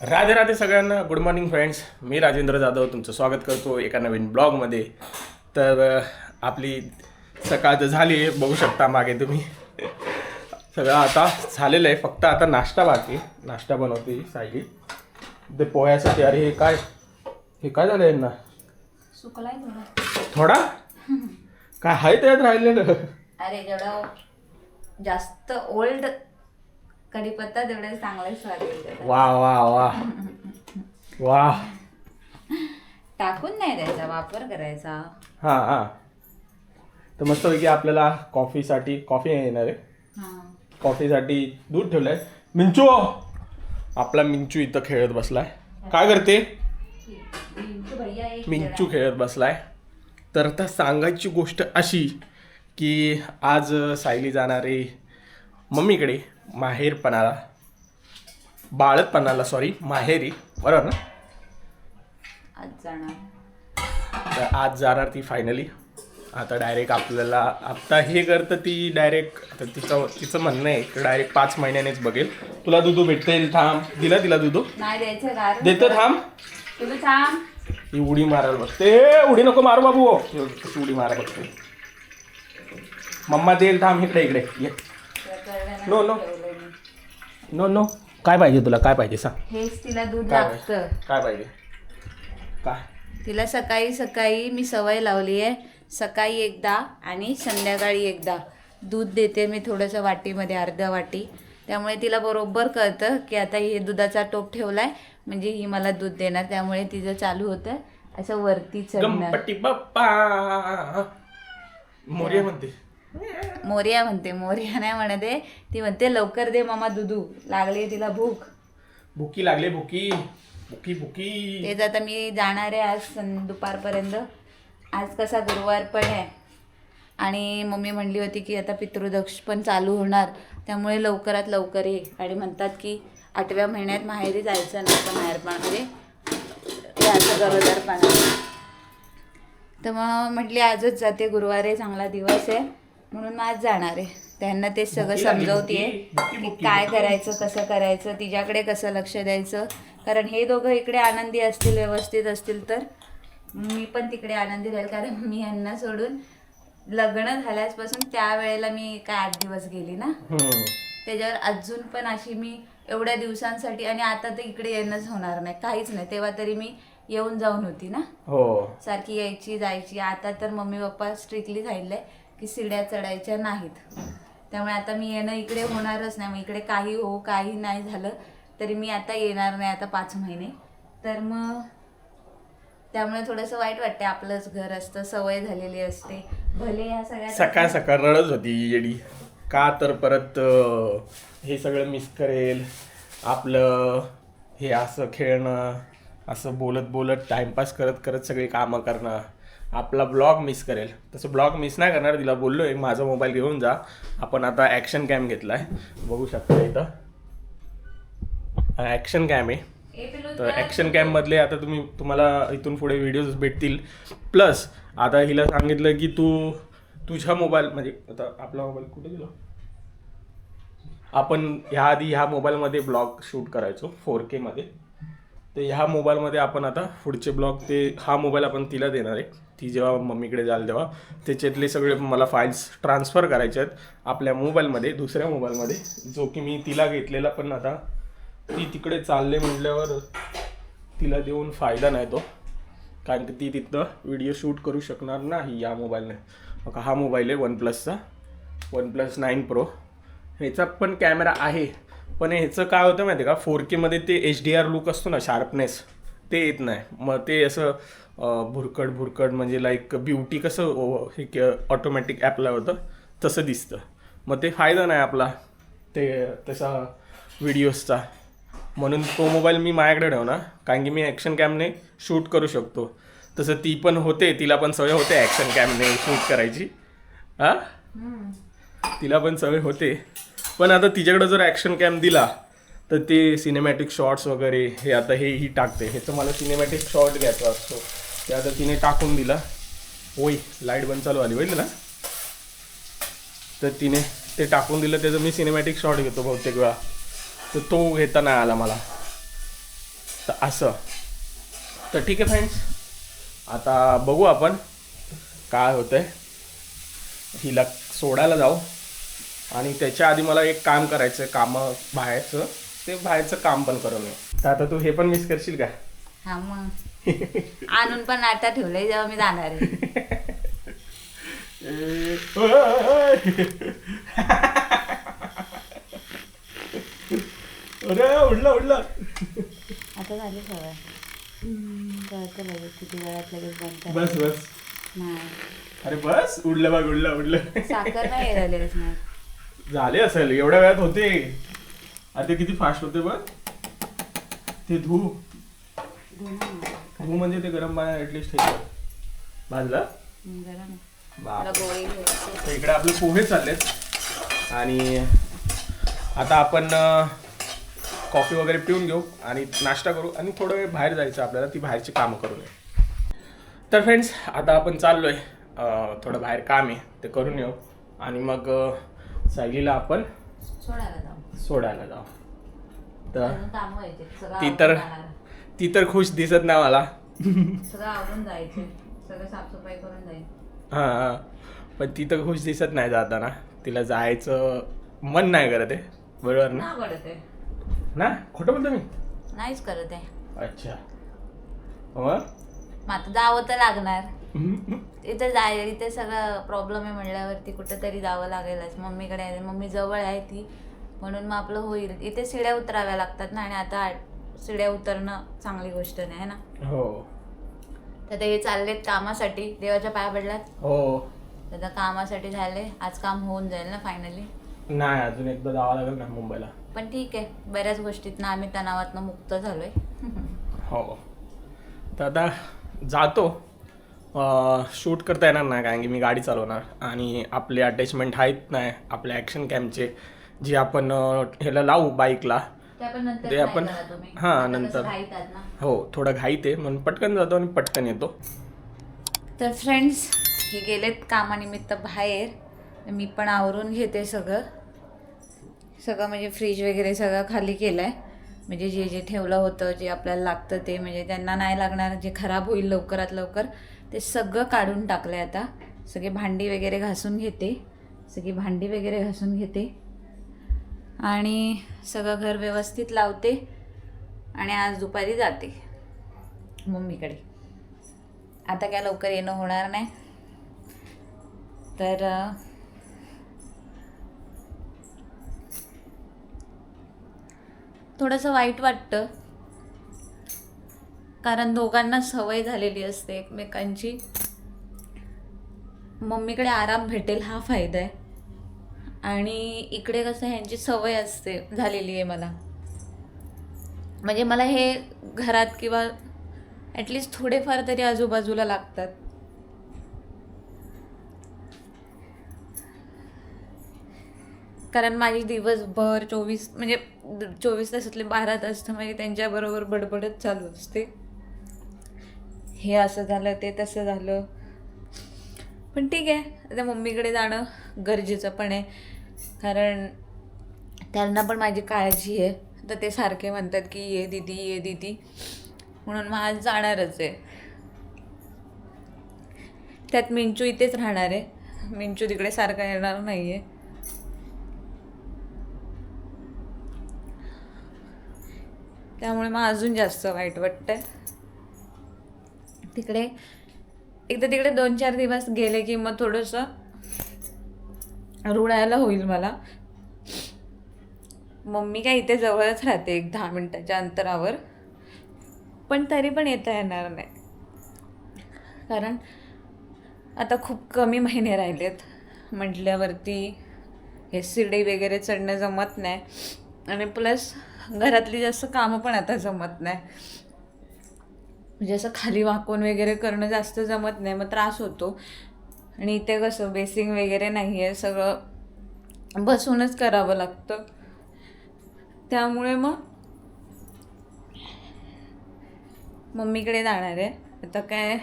राधे राधे सगळ्यांना. Good morning friends मी राजेंद्र जाधव तुमचं स्वागत करतो एका नवीन ब्लॉगमध्ये तर आपली सकाळ तर झाली आहे बघू शकता मागे तुम्ही. सगळं आता झालेलं आहे. फक्त आता नाश्ता बाकी. नाश्ता बनवते सायली. ते पोह्यासाठी अरे हे काय? हे काय झालं यांना? सुकलाय थोडा. थोडा? काय आहे त्यात राहिलेलं? अरे जेवढा जास्त ओल्ड कढीपत्ता तेवढे चांगले स्वाद येईल त्याचा. वा वा वा. वा. टाकून नाही द्यायचा वापर करायचा. हां हां. तर मस्तपैकी आपल्याला कॉफीसाठी कॉफी येणार आहे. हा. कॉफीसाठी दूध ठेवलंय. मिंचू! आपला मिंचू इथं खेळत बसलाय. काय करते? मिंचू भैया एक मिंचू खेळत बसलाय. तर आता सांगायची गोष्ट अशी की आज सायली जाणार आहे मम्मीकडे. माहेरपणाला बाळतपणाला सॉरी माहेरी बरोबर ना? आज जाणार. तर आज जाणार ती फायनली आता डायरेक्ट आपल्याला आत्ता हे करतं ती डायरेक्ट तिचं तिचं म्हणणं आहे की डायरेक्ट पाच महिन्यानेच बघेल. तुला दुधू भेटतील थांब. दिला तिला दुधू नाही द्यायचं गार. देतो थांब. तुला थांब. ही उडी मारायला बघते. ए, उडी नको मारू बाबू. हे कशी उडी मारा बघते. मम्मा देईल थांब इकडे इकडे. ये. ना नो, नो. ठेवलंय मी. नो नो काय पाहिजे तुला? काय पाहिजे? सांग. हेच तिला दूध काय लागतं. काय पाहिजे? काय? तिला सकाळी सकाळी मी सवय लावली आहे. सकाळी एकदा आणि संध्याकाळी एकदा. दूध देते मी थोडंसं वाटीमध्ये अर्ध्या वाटी. त्यामुळे तिला बरोबर कळतं की आता हे दुधाचा टोप ठेवलाय म्हणजे ही मला दूध देणार. त्यामुळे तिचं चालू होतं. असं वरती चढणं गणपती बाप्पा! मोर्या म्हणते. मोर्या म्हणते मोर्या नाही म्हणते ती म्हणते लवकर दे मामा दुधू लागली तिला भूक. भुकी लागले भुकी भुकी भुकी. तेच आता मी जाणार आहे आज सं दुपारपर्यंत. आज कसा गुरुवार पण आहे. आणि मम्मी म्हणली होती की आता पितृदक्ष पण चालू होणार. त्यामुळे लवकरात लवकर ये. आणि म्हणतात की आठव्या महिन्यात माहेरी जायचं नसतं माहेरपणामध्ये याचं गरोदरपणा तर मग म्हटली आजच जाते गुरुवार आहे चांगला दिवस आहे. म्हणून मग आज जाणार आहे. त्यांना ते सगळं भुकी, काय करायचं कसं करायचं तिच्याकडे कसं लक्ष द्यायचं. कारण हे दोघं इकडे आनंदी असतील व्यवस्थित असतील तर मी पण तिकडे आनंदी राहील कारण मी यांना सोडून लग्न झाल्यापासून त्या वेळेला मी काय आठ दिवस गेली ना. त्याच्यावर अजून पण अशी मी एवढ्या दिवसांसाठी आणि आता तर इकडे येणंच होणार नाही काहीच नाही. तेव्हा तरी मी येऊन जाऊन होती ना. हो. सारखी यायची जायची. आता तर मम्मी पप्पा स्ट्रिक्टली सांगितलंय की शिड्या चढायच्या नाहीत. त्यामुळे आता मी येणं इकडे होणारच नाही. मग इकडे काही हो काही नाही झालं तरी मी आता येणार नाही आता पाच महिने. तर मग त्यामुळे थोडंसं वाईट वाटते आपलंच घर असतं सवय झालेली असते. भले या सगळ्या सकाळ सकाळ रडत होती येडी. का तर परत हे सगळं मिस करेल आपलं हे असं खेळणं असं बोलत बोलत टाइमपास करत करत सगळी कामं करणं. आपला ब्लॉग मिस करेल. तसं ब्लॉग मिस नाही करणार तिला बोललो एक माझा मोबाईल घेऊन जा. आपण आता ॲक्शन कॅम घेतला आहे बघू शकता इथं. ॲक्शन कॅम आहे. तर ॲक्शन कॅम्पमधले आता तुम्ही तुम्हाला इथून पुढे व्हिडिओज भेटतील. प्लस आता हिला सांगितलं की तू तुझ्या मोबाईल म्हणजे आता आपला मोबाईल कुठे गेलो? आपण ह्या आधी ह्या मोबाईलमध्ये ब्लॉग शूट करायचो फोर केमध्ये तर ह्या मोबाईलमध्ये आपण आता पुढचे ब्लॉग ते हा मोबाईल आपण तिला देणार आहे. ती जेव्हा मम्मीकडे जाल तेव्हा त्याच्यातले सगळे मला फाईल्स ट्रान्सफर करायचे आहेत आपल्या मोबाईलमध्ये दुसऱ्या मोबाईलमध्ये. जो की मी तिला घेतलेला पण आता ती तिकडे चालले म्हटल्यावर तिला देऊन फायदा नाही तो. कारण की ती तिथं व्हिडिओ शूट करू शकणार नाही या मोबाईलने. मग हा मोबाईल आहे वन प्लसचा वन प्लस नाईन प्रो ह्याचा पण कॅमेरा आहे. पण ह्याचं काय होतं माहिती आहे का? फोर केमध्ये ते एच डी आर लुक असतो ना शार्पनेस ते येत नाही. मग ते असं अं, भुरकट भुरकट म्हणजे लाईक ब्युटी कसं हे ऑटोमॅटिक ॲपला होतं तसं दिसतं. मग ते फायदा नाही आपला ते तसा व्हिडिओजचा म्हणून तो मोबाईल मी माझ्याकडे ठेवणार कारण की मी ॲक्शन कॅमने शूट करू शकतो. तसं ती पण होते तिला पण सवय होते ॲक्शन कॅमने शूट करायची. हां. तिला पण सवय होते. पण आता तिच्याकडे जर ॲक्शन कॅम दिला तर ते सिनेमॅटिक शॉट्स वगैरे हे आता हे ही टाकते. हे तर मला सिनेमॅटिक शॉट घ्यायचा असतो. ते आता तिने टाकून दिला. होय लाइट बंद चालू आली होईल ना? तर तिने ते टाकून दिलं. त्याचं मी सिनेमॅटिक शॉट घेतो बहुतेक वेळा. तर तो घेता नाही आला मला. तर असं. तर ठीक आहे फ्रेंड्स आता बघू आपण काय होतंय. हिला सोडायला जाऊ. आणि त्याच्या आधी मला एक काम करायचं आहे कामं बाहेरचं ते बाहेरचं काम पण करून तर आता तू हे पण मिस करशील का? हा मग. आणून पण नाटा ठेवलंय जेव्हा मी जाणार अरे उडला उडला. आता झाली सवय कळतं लगेच किती वेळात लगेच. बस बस. नाही. अरे बस. उडलं बघ उडलं उडलं. साखर नाही झाले असेल एवढ्या वेळात होते. आता ते किती फास्ट होते बघ. ते धू. धू म्हणजे ते गरम पाण्यात ऍटलिस्ट हे. भाजलं? इकडे आपले पोहे चाललेत. आणि आता आपण कॉफी वगैरे पिऊन घेऊ आणि नाश्ता करू आणि थोडं वेळ बाहेर जायचं आपल्याला ती बाहेरची कामं करू नये. तर फ्रेंड्स आता आपण चाललोय. अं, थोडं बाहेर काम आहे ते करून येऊ. आणि मग सायलीला आपण सोडायला जाऊ. सोडायला जाऊ. तर ती तर. ती तर खुश दिसत नाही मला. हां पण ती तर खुश दिसत नाही जाताना. तिला जायचं मन नाही करत आहे. बरोबर ना? ना? खोटं बोलतो मी? नाहीच करत आहे. अच्छा. मग? मग आता जावं तर लागणार. इथे जाय इथे सगळं प्रॉब्लेम आहे म्हणल्यावरती कुठेतरी जावं लागेलच. मम्मीकडे आहे मम्मी जवळ आहे ती. म्हणून मग आपलं होईल. इथे सिड्या उतराव्या लागतात ना आणि आता सिड्या उतरणं चांगली गोष्ट नाही ना? हो. तर ते हे चाललेत कामासाठी. देवाच्या पाया पडल्यात हो. तर कामासाठी झाले. आज काम होऊन जाईल ना फायनली नाही अजून एकदा जावं लागेल ना मुंबईला. पण ठीक आहे. बऱ्याच गोष्टीतनं आम्ही तणावातनं मुक्त झालोय. हो. तर आता जातो. शूट करता येणार नाही कारण की मी गाडी चालवणार आणि आपले अटॅचमेंट आहेत नाही आपल्या ॲक्शन कॅम्पचे जे आपण ह्याला लावू बाईकला ते आपण. हां, नंतर. हो थोडं घाईत आहे म्हणून पटकन जातो आणि पटकन येतो. तर फ्रेंड्स हे गेलेत कामानिमित्त बाहेर. मी पण आवरून घेते सगळं. सगळं म्हणजे फ्रीज वगैरे सगळं खाली केलं आहे म्हणजे जे जे ठेवलं होतं जे आपल्याला लागतं ते म्हणजे त्यांना नाही लागणार जे खराब होईल लवकरात लवकर ते सगळं काढून टाकलं आहे आता. सगळी भांडी वगैरे घासून घेते. सगळी भांडी वगैरे घासून घेते. आणि सगळं घर व्यवस्थित लावते. आणि आज दुपारी जाते. मम्मीकडे. आता काय लवकर येणं होणार नाही. तर थोडंसं वाईट वाटतं. कारण दोघांना सवय झालेली असते एकमेकांची. मम्मीकडे आराम भेटेल हा फायदा आहे. आणि इकडे कसं ह्यांची सवय असते झालेली आहे मला. म्हणजे मला हे घरात किंवा ॲटलिस्ट थोडेफार तरी आजूबाजूला लागतात. कारण माझी दिवसभर चोवीस म्हणजे चोवीस तासातले बारा तास तर म्हणजे त्यांच्याबरोबर बडबडत चालू असते. हे असं झालं ते तसं झालं. पण ठीक आहे आता मम्मीकडे जाणं गरजेचं पण आहे. कारण त्यांना पण माझी काळजी आहे. तर ते सारखे म्हणतात की ये दीदी ये दीदी. म्हणून मग आज जाणारच आहे. त्यात मिंचू इथेच राहणार आहे. मिंचू तिकडे सारखा येणार नाही आहे त्यामुळे मग अजून जास्त वाईट वाटतंय. तिकडे एकदा तिकडे दोन चार दिवस गेले की मग थोडंसं रुळायला होईल मला. मम्मी काय इथे जवळच राहते एक दहा मिनटाच्या अंतरावर. पण तरी पण येता येणार नाही. कारण आता खूप कमी महिने राहिलेत. म्हटल्यावरती हे शिडी वगैरे चढणं जमत नाही. आणि प्लस घरातली जास्त कामं पण आता जमत नाही. म्हणजे असं खाली वाकून वगैरे करणं जास्त जमत नाही मग त्रास होतो. आणि इथे कसं बेसिंग वगैरे नाही आहे सगळं बसूनच करावं लागतं. त्यामुळे मग मम्मीकडे जाणार आहे. आता काय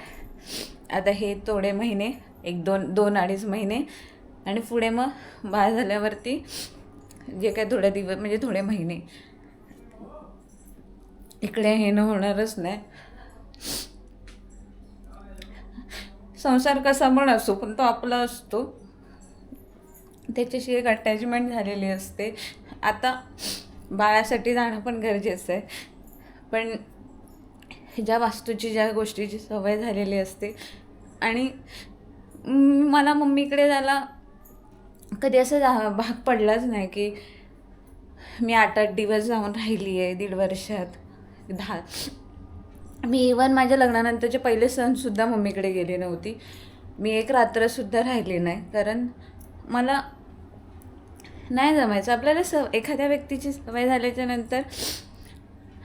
आता हे थोडे महिने एक दोन दोन अडीच महिने. आणि पुढे मग बाळ झाल्यावरती जे काय थोडे दिवस म्हणजे थोडे महिने. इकडे हे न होणारच नाही. संसार कसा पण असो पण तो आपला असतो. त्याच्याशी एक अटॅचमेंट झालेली असते. आता बाळासाठी जाणं पण गरजेचं आहे. पण ज्या वास्तूची ज्या गोष्टीची सवय झालेली असते. आणि मला मम्मीकडे जायला कधी असं जा भाग पडलाच नाही की मी आठ आठ दिवस जाऊन राहिली आहे दीड वर्षात. दहा मी इवन माझ्या लग्नानंतरचे पहिले सणसुद्धा मम्मीकडे गेली नव्हती. मी एक रात्रसुद्धा राहिली नाही. कारण मला नाही जमायचं. आपल्याला स एखाद्या व्यक्तीची सवय झाल्याच्यानंतर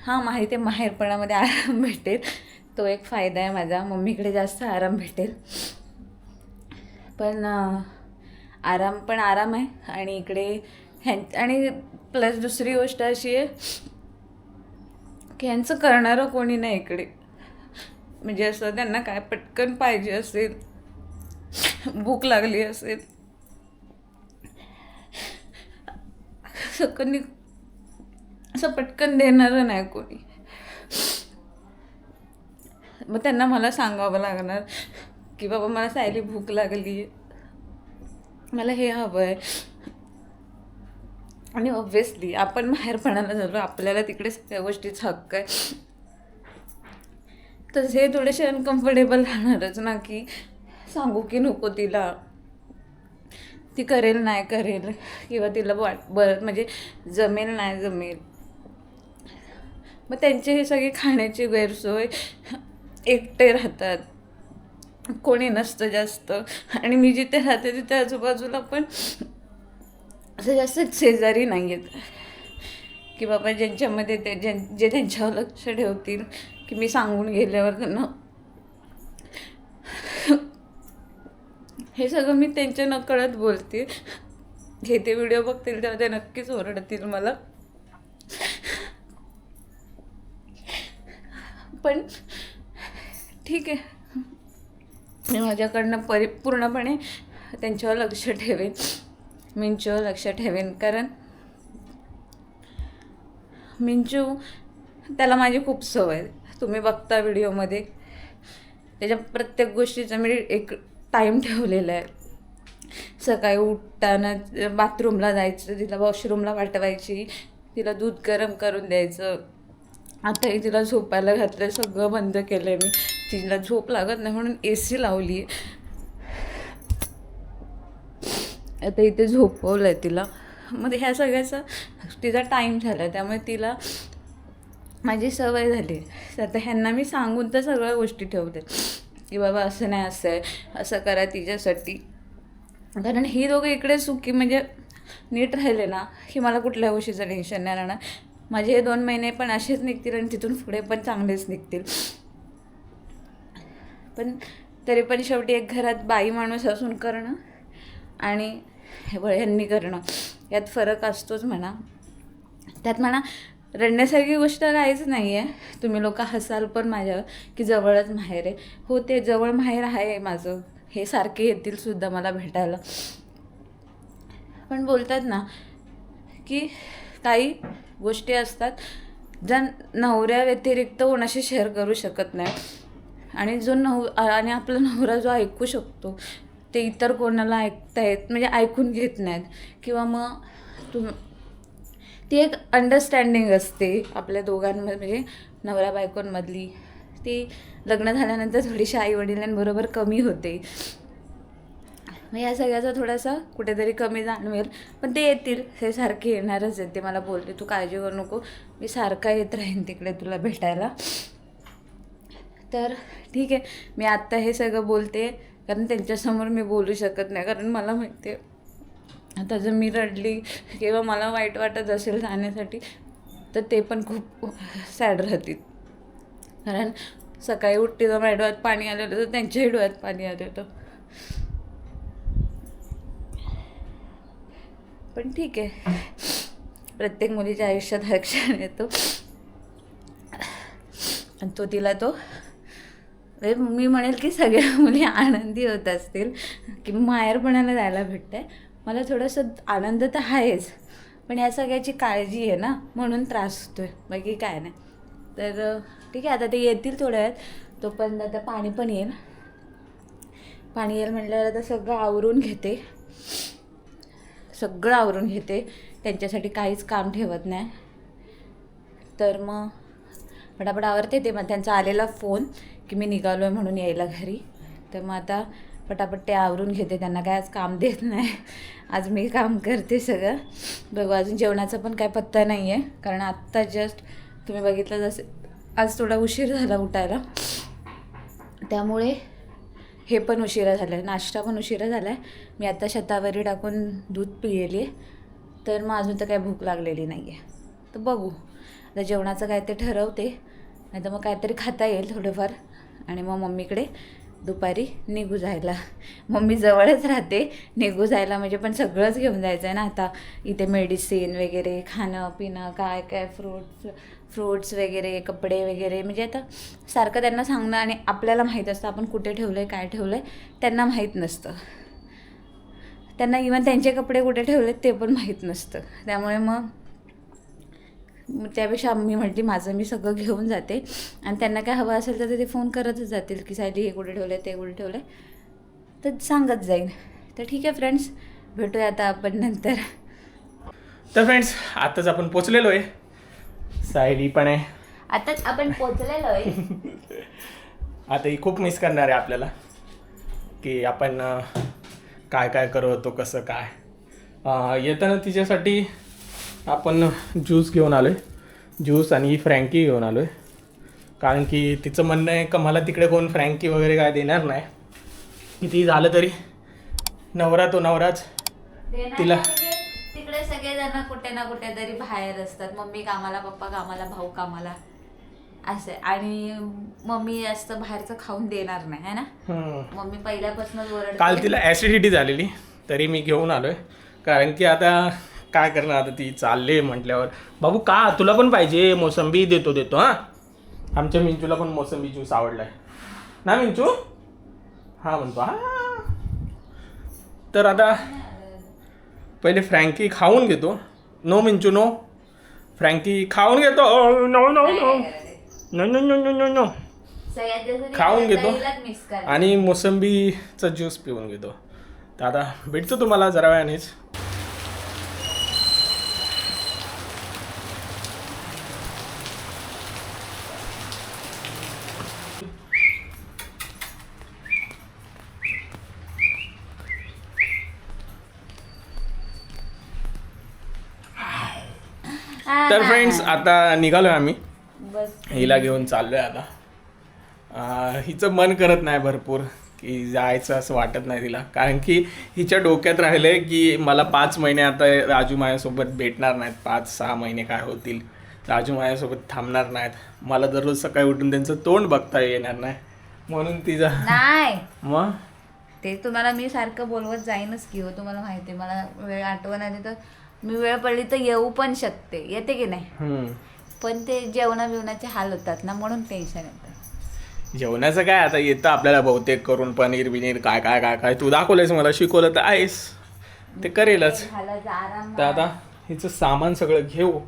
हां माहिती आहे माहेरपणामध्ये आराम भेटेल. तो एक फायदा आहे माझा. मम्मीकडे जास्त आराम भेटेल. पण आराम पण आराम आहे. आणि इकडे ह्यां आणि प्लस दुसरी गोष्ट अशी आहे ह्यांचं यांचं करणारं कोणी नाही इकडे. म्हणजे असं त्यांना काय पटकन पाहिजे असेल भूक लागली असेल असं कोणी असं पटकन देणारं नाही कोणी. मग त्यांना मला सांगावं लागणार की बाबा मला सायली भूक लागली मला हे हवं आहे आणि ऑब्व्हियसली आपण बाहेरपणाला झालो आपल्याला तिकडे सगळ्या गोष्टीचा हक्क आहे. तर हे थोडेसे अनकम्फर्टेबल राहणारच ना की सांगू की नको तिला. ती करेल नाही करेल किंवा तिला वाट बरं म्हणजे जमेल नाही जमेल. मग त्यांची हे सगळी खाण्याची गैरसोय एकटे राहतात. कोणी नसतं जास्त. आणि मी जिथे राहते तिथे आजूबाजूला पण असं जास्त शेजारी नाही आहेत की बाबा ज्यांच्यामध्ये ते ज्यां जे त्यांच्यावर लक्ष ठेवतील की मी सांगून गेल्यावर त्यांना हे सगळं मी त्यांच्या नकळत बोलते. हे ते व्हिडिओ बघतील तेव्हा ते नक्कीच ओरडतील मला. पण ठीक आहे. मी माझ्याकडनं परि पूर्णपणे त्यांच्यावर लक्ष ठेवेन. मिंचूवर लक्ष ठेवेन. कारण मिंचू त्याला माझी खूप सवय आहे. तुम्ही बघता व्हिडिओमध्ये. त्याच्या प्रत्येक गोष्टीचं मी एक टाईम ठेवलेला आहे. सकाळी उठताना बाथरूमला जायचं तिला वॉशरूमला पाठवायची तिला दूध गरम करून द्यायचं. आताही तिला झोपायला घातलं सगळं बंद केलं आहे मी. तिला झोप लागत नाही म्हणून ए सी लावली आहे आता इथे झोपवलं आहे तिला. मग ह्या सगळ्याचा तिचा टाईम झाला त्यामुळे तिला माझी सवय झाली. तर आता ह्यांना मी सांगून तर सगळ्या गोष्टी ठेवते. की बाबा असं नाही असं आहे. असं करा तिच्यासाठी. कारण ही दोघं इकडे सुखी म्हणजे नीट राहिले ना की मला कुठल्या गोष्टीचं टेन्शन नाही राहणार. माझे हे दोन महिने पण असेच निघतील आणि तिथून पुढे पण चांगलेच निघतील. पण तरी पण शेवटी एक घरात बाई माणूस असून करणं आणि हे करणं. यात फरक असतोच म्हणा. त्यात म्हणा रडण्यासारखी गोष्ट काहीच नाही आहे तुम्ही लोक हसाल पण माझ्यावर की जवळच माहेर आहे. हो ते जवळ माहेर आहे माझं. हे सारखे येतील सुद्धा मला भेटायला. पण बोलतात ना की काही गोष्टी असतात ज्या नवऱ्या व्यतिरिक्त कोणाशी शेअर करू शकत नाही. आणि जो नव आणि आपला नवरा जो ऐकू शकतो ते इतर कोणाला ऐकतायत म्हणजे ऐकून घेत नाहीत. किंवा मग तुम ती एक अंडरस्टँडिंग असते आपल्या दोघांमध्ये म्हणजे नवरा बायकोंमधली. ती लग्न झाल्यानंतर थोडीशी आईवडिलांबरोबर कमी होते. मग या सगळ्याचा थोडासा कुठेतरी कमी जाणवेल. पण ते येतील हे सारखे येणारच आहेत ते मला बोलते तू काळजी करू नको मी सारखा येत राहीन तिकडे तुला भेटायला. तर ठीक आहे मी आत्ता हे सगळं बोलते. कारण त्यांच्यासमोर मी बोलू शकत नाही. कारण मला माहिती आहे आता जर मी रडली किंवा मला वाईट वाटत असेल जाण्यासाठी तर ते पण खूप सॅड राहतील. कारण सकाळी उठते तर माझ्या डोळ्यात पाणी आलं होतं तर त्यांच्याही डोळ्यात पाणी आलं होतं. पण ठीक आहे. प्रत्येक मुलीच्या आयुष्यात हा क्षण येतो. आणि तो तिला तो म्हणजे मी म्हणेल की सगळ्या मुली आनंदी होत असतील. की माहेरपणाला जायला भेटतं आहे मला थोडंसं आनंद तर आहेच पण या सगळ्याची काळजी आहे ना म्हणून त्रास होतो आहे बाकी काय नाही. तर ठीक आहे आता ते येतील थोड्या वेळात. तोपर्यंत आता पाणी पण येईल. पाणी येईल म्हटल्यावर आता सगळं आवरून घेते. सगळं आवरून घेते. त्यांच्यासाठी काहीच काम ठेवत नाही. तर मग पटापट आवरते ते. मग त्यांचा आलेला फोन. की मी निघालो आहे म्हणून यायला घरी. तर मग आता पटापट ते आवरून घेते. त्यांना काय आज काम देत नाही. आज मी काम करते सगळं. बघू अजून जेवणाचा पण काय पत्ता नाही आहे कारण आत्ता जस्ट तुम्ही बघितलं जसं आज थोडा उशीर झाला उठायला. त्यामुळे हे पण उशिरा झालं आहे नाश्ता पण उशिरा झाला आहे मी आत्ता शतावरी टाकून दूध पिलेली आहे. तर मग अजून तर काही भूक लागलेली नाही आहे तर बघू. आता जेवणाचं काय ते ठरवते. नाही तर मग काहीतरी खाता येईल थोडंफार. आणि मग मम्मीकडे दुपारी निघू जायला. मम्मी जवळच राहते निघू जायला म्हणजे पण सगळंच घेऊन जायचं आहे ना आता. इथे मेडिसिन वगैरे खाणं पिणं काय काय फ्रूट्स फ्रूट्स वगैरे कपडे वगैरे. म्हणजे आता सारखं त्यांना सांगणं आणि आपल्याला माहीत असतं आपण कुठे ठेवलं आहे काय ठेवलं आहे त्यांना माहीत नसतं. त्यांना इवन त्यांचे कपडे कुठे ठेवलेत ते पण माहीत नसतं. त्यामुळे मग मग त्यापेक्षा मी म्हटली माझं मी सगळं घेऊन जाते. आणि त्यांना काय हवं असेल तर ते फोन करतच जातील की सायली हे कुठे ठेवलं ते कुठे ठेवलं तर सांगत जाईल तर ठीक आहे फ्रेंड्स भेटूया आता आपण नंतर. तर फ्रेंड्स आताच आपण पोचलेलो आहे सायली पण आहे. आताच आपण पोचलेलो आहे आता ही खूप मिस करणार आहे आपल्याला. की आपण काय काय करत होतो कसं काय. येताना तिच्यासाठी आपण ज्यूस घेऊन आलो आहे ज्यूस आणि फ्रँकी घेऊन आलो आहे कारण की तिचं म्हणणं आहे का मला तिकडे कोण फ्रँकी वगैरे काय देणार नाही. किती झालं तरी नवरा तो नवराच. तिला- म्हणजे तिकडे सगळेजण कुठे ना कुठे तरी बाहेर असतात. मम्मी कामाला पप्पा कामाला भाऊ कामाला. असं. आणि मम्मी जास्त बाहेरचं खाऊन देणार नाही है ना. मम्मी पहिल्यापासूनच काल तिला ॲसिडिटी झालेली तरी मी घेऊन आलो आहे कारण की आता काय करणार आता ती? चालले म्हटल्यावर. बाबू का? तुला पण पाहिजे. मोसंबी देतो देतो हां. आमच्या मिंचूला पण मोसंबी ज्यूस आवडला आहे ना मिंचू? हां म्हणतो. हां. तर आता पहिले फ्रँकी खाऊन घेतो. No मिंचू no. फ्रँकी खाऊन घेतो. No no no. No no no no no no. खाऊन घेतो. आणि मोसंबीचा ज्यूस पिऊन घेतो. तर आता भेटतो तुम्हाला जरा वेळानेच तर आता निघालोय आम्ही. बस. हिला घेऊन चाललोय आता. अं, हिचं मन करत नाही भरपूर की जायचं असं वाटत नाही तिला. कारण की हिच्या डोक्यात राहिलंय की मला पाच महिने आता राजू माझ्यासोबत भेटणार नाहीत. पाच सहा महिने काय होतील. राजू माझ्यासोबत थांबणार नाहीत. मला दररोज सकाळी उठून त्यांचं तोंड बघता येणार नाही. म्हणून तिचा नाही. मग? ते तुम्हाला मी सारखं बोलवत जाईनच की हो तुम्हाला माहिती आहे. मला वेळ आठवण आली तर मी वेळ पडली तर येऊ पण शकते. येते की नाही. पण ते जेवणा बिवणाचे हाल होतात ना म्हणून टेन्शन येतं. जेवणाचं काय आता येतं आपल्याला बहुतेक करून पनीर बिनीर काय काय काय काय. तू दाखवलंयस मला शिकवलं तर आहेस. ते करेलच. आराम तर आता हिचं सामान सगळं घेऊ.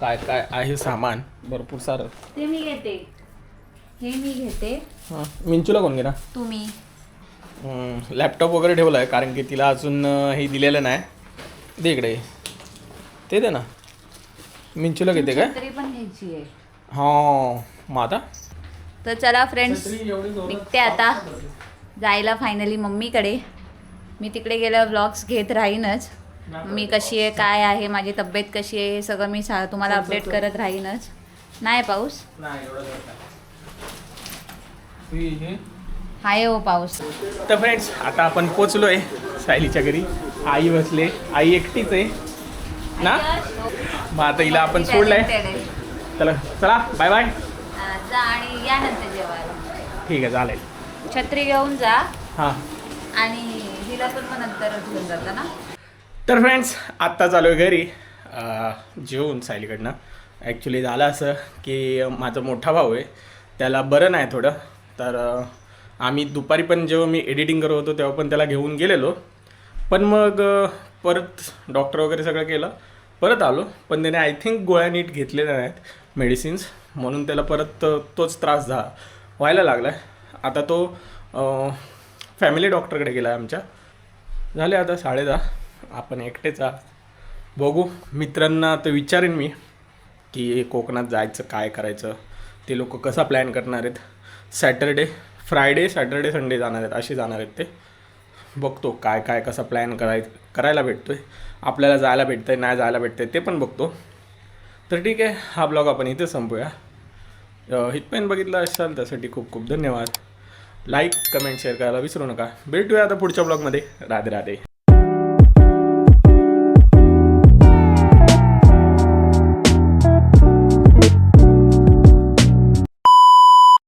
काय काय आहे सामान? भरपूर सारं. ते मी घेते. हे मी घेते. हां. मिंचूला कोण गेला तुम्ही. लॅपटॉप वगैरे ठेवला आहे कारण की तिला अजून हे दिलेलं नाही. दे इकडे. ते दे ना. मिंचूला घेते काय? तरी पण घ्यायची आहे. हां मग आता? तर चला फ्रेंड्स निघते आता. जायला फायनली मम्मीकडे. मी तिकडे गेल्यावर ब्लॉग्स घेत राहीनच. मी कशी आहे काय आहे माझी तब्येत कशी आहे हे सगळं मी सा तुम्हाला अपडेट करत राहीनच. नाही पाऊस. नाही एवढं हे. हाय हो पाऊस. तर फ्रेंड्स आता आपण पोचलोय सायलीच्या घरी. आई बसले. आई एकटीच आहे. ना? मग आता हिला आपण सोडलंय. चला चला बाय बाय जा आणि या नंतर जेवायला. ठीक आहे चालेल. छत्री घेऊन जा. हां. आणि हिला पण मग नंतर घेऊन जाता ना? तर फ्रेंड्स आत्ता चालू आहे घरी. अं, जेवून सायलीकडनं. ॲक्च्युली झालं असं की माझा मोठा भाऊ आहे. त्याला बरं नाही थोडं. तर अं, आम्ही दुपारी पण जेव्हा मी एडिटिंग करत होतो तेव्हा पण त्याला घेऊन गेलेलो. पण मग परत डॉक्टर वगैरे सगळं केलं. परत आलो पण त्याने आय थिंक गोळ्या नीट घेतलेल्या नाहीत मेडिसिन्स म्हणून त्याला परत तोच त्रास झा व्हायला लागला आहे आता तो फॅमिली डॉक्टरकडे गेला आहे आमच्या. झाले आता साडे दहा. आपण एकटेच आहात. बघू. मित्रांना तर विचारेन मी की कोकणात जायचं काय करायचं? ते लोक कसा प्लॅन करणार आहेत? सॅटरडे फ्रायडे सॅटरडे संडे जाणार आहेत असे जाणार आहेत ते. बघतो काय काय कसा प्लॅन कराय करायला भेटतो आहे आपल्याला जायला भेटतं आहे नाही जायला भेटतं आहे ते पण बघतो. तर ठीक आहे हा ब्लॉग आपण इथे संपूया. हितपेन बघितलं बघितला असाल त्यासाठी खूप खूप धन्यवाद. लाईक कमेंट शेअर करायला विसरू नका. भेटूया आता पुढच्या ब्लॉगमध्ये राधे राधे.